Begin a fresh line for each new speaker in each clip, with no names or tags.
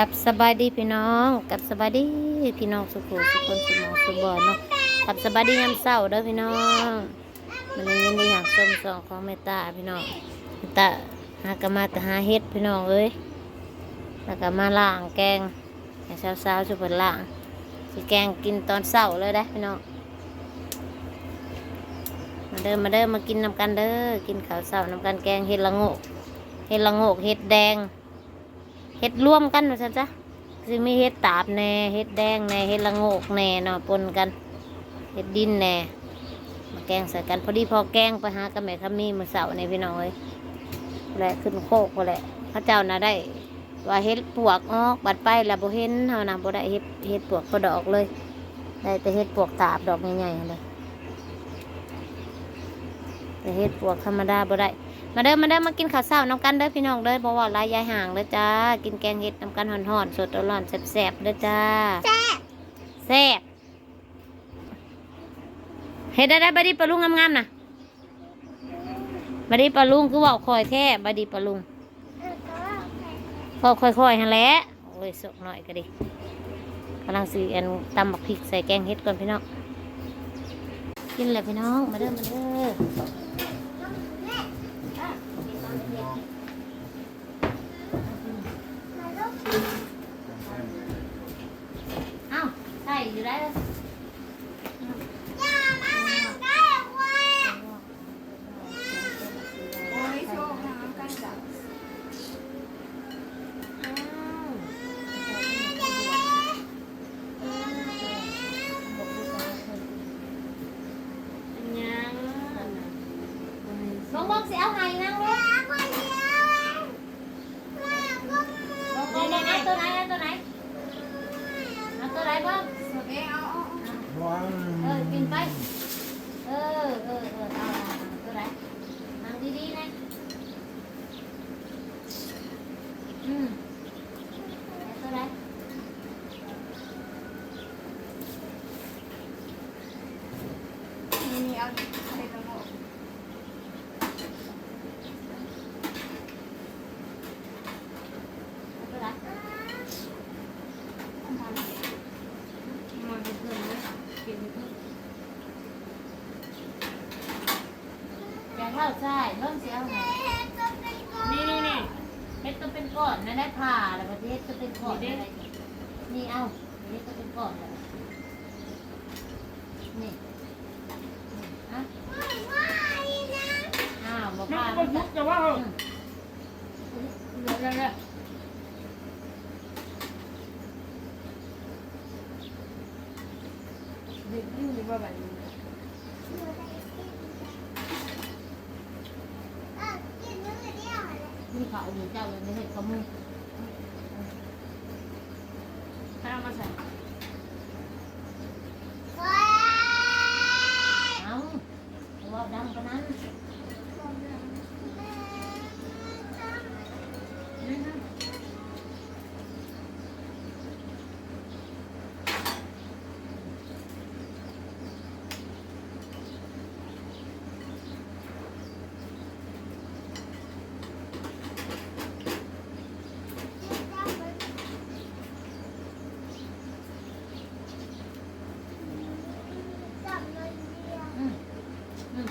กับสบายดีพี่น้องกับสบายดีพี่น้องสุขุสุขคนสุหมองสุบอนเนาะกับสบายดียามเช้าเด้อพี่น้องมันนี้ยินดีอย่างส้มสองของเมตตาพี่น้องเมตาหากมาแต่หาเฮ็ดพี่น้องเอ้ยแล้วก็มาล่างแกงให้เช้าๆชุบเปิดล่างสิแกงกินตอนเช้าเลยได้อพี่น้องมาเด้อมาเด้อมากินน้ำกันเด้อกินข้าวเช้าน้ำกันแกงเห็ดละโงกเห็ดละโงกเห็ดแดง เห็ดร่วมกันว่าซั่นจ้ะสิมีเห็ดตาบแน่เห็ดแดงแน่เห็ดละโงกแน่เนาะปนกันเห็ดดินแน่มาแกงใส่กันพอดีพอแกงไปหากับแม่ขมีมือเสาร์ในพี่น้องเอ้ยแหละขึ้นโคกพอแหละพระเจ้าน่ะได้ ว่าเห็ดปวกออกบัดไปแล้วบ่เห็นเฮานะบ่ได้เห็ดเห็ดปวกก็ดอกเลย ได้แต่เห็ดปวกตาบดอกใหญ่ๆเลยแต่เห็ดปวกธรรมดาบ่ได้ มาเด้อมาเด้อมากินข้าวเช้าน้ำกันเด้อพี่น้องเด้อเพราะว่าหลายยายห่างเด้อจ้า กินแกงเห็ดน้ำกันห่อนๆสดร้อนๆแซ่บๆเด้อจ้าแซ่บเห็ดได้ได้บดดีปลาลุงงามๆนะบดดีปลาลุงคือเว่าคอยแท้บดดีปลาลุงพอค่อยๆหันแหละโอ้ยสุกหน่อยก็ดีกำลังสีอันตำบักพริกใส่แกงเห็ดก่อนพี่น้องกินเลยพี่น้องมาเด้อมาเด้อ เอ้าใช่อยู่ได้เลยน้องบอกสิเอาไห้นั่งเลยนี่นี่นี่ตัวไหนนะตัวไหนเอาตัวไหนบ้าง เออกินไป เออ เออ เออเอาเอาเอาตัวไหนนั่งดีๆนะอืมเอาตัวไหนเอาตัวไหนมันเป็นเพื่อนนะกินเพื่อนอย่าเข้าใช่ เริ่มเสียหายนี่นี่นี่เฮ็ดตัวเป็นก้อนนะได้ผ่าแล้วประเทศตัวเป็นก้อนอะไรนี่เอาเฮ็ดตัวเป็นก้อนแล้วนี่อะอ้าวบอกผ่าแล้วจ้ะ
จะว่า
อืม
เดี๋ยวเดี๋ยวเดี๋ยวเด็กยิ่งดีกว่าแบบนี้
นี่ เขาอยู่เจ้าเลยไม่เห็นเขามึง
ข้าวมาใส่
เอาว่าดังปะนั้น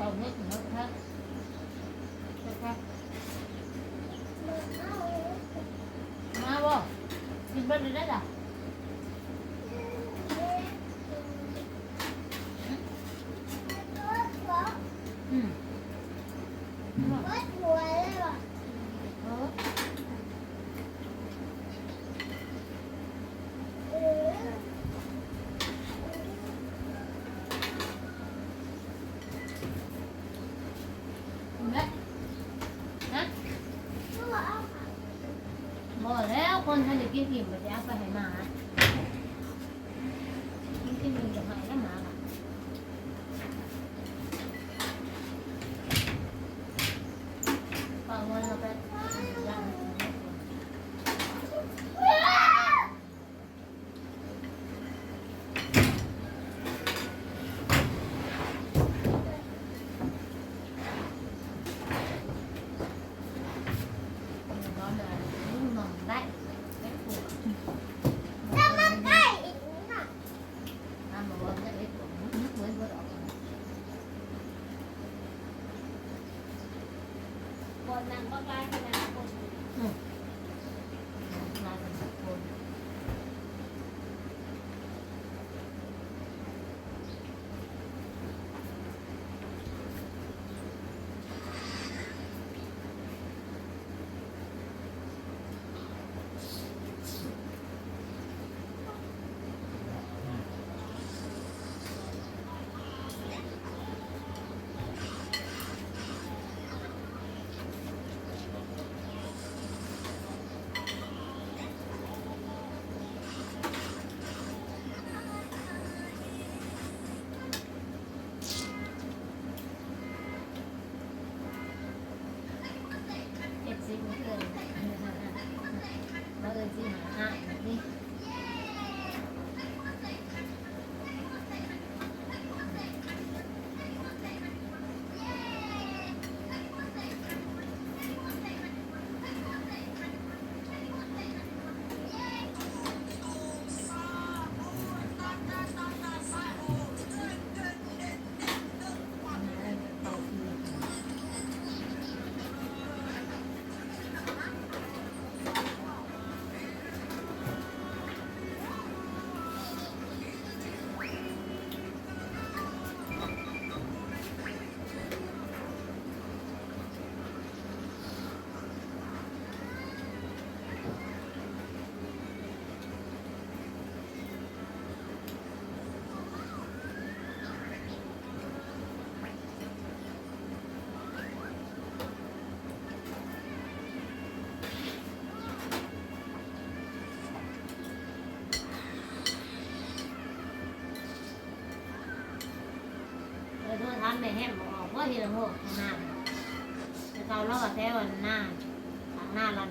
อืมเป่าเม็ดเนาะครับครับมาบ่กินเบิดเลยได้จ้ะอืมเออกินได้นะบ่แล้ว คนถ้านจะกินอิ่มไปจะเอาไปให้หมากินกินอิ่มจะให้แล้วหมาล่ะเป่าเงินเราไปย่าง ร้อนเลยนุ่มนอนได้ไม่ปวด
บักลายขนาดคน
อืมากันทุกคน ที่ละโง่ข้างหน้าจะเราล่อแท้วันหน้าทางหน้ารัน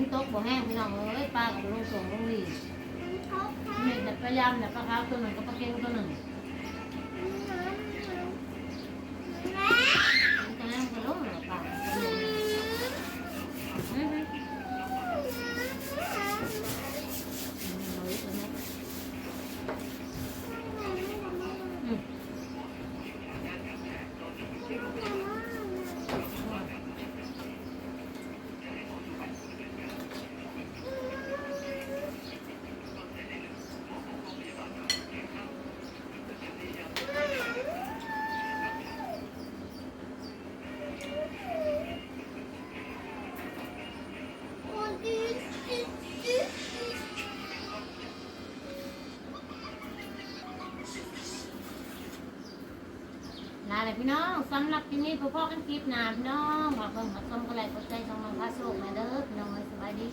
นตกบ่แห้งพี่น้องเอ้ยปลากับลงส่งลงหลีนี่แต่พยายามแต่ปลาขาวตัวหนึ่งกับปลาเค็งตัวหนึ่ง พี่น้องสำหรับที่นี่พ่อพ่อกันคลิปหนาพี่น้องหวังเพิ่มมาชมกันเลยกดใจชมมังพาโชคมาเด้อพี่น้องสบายดี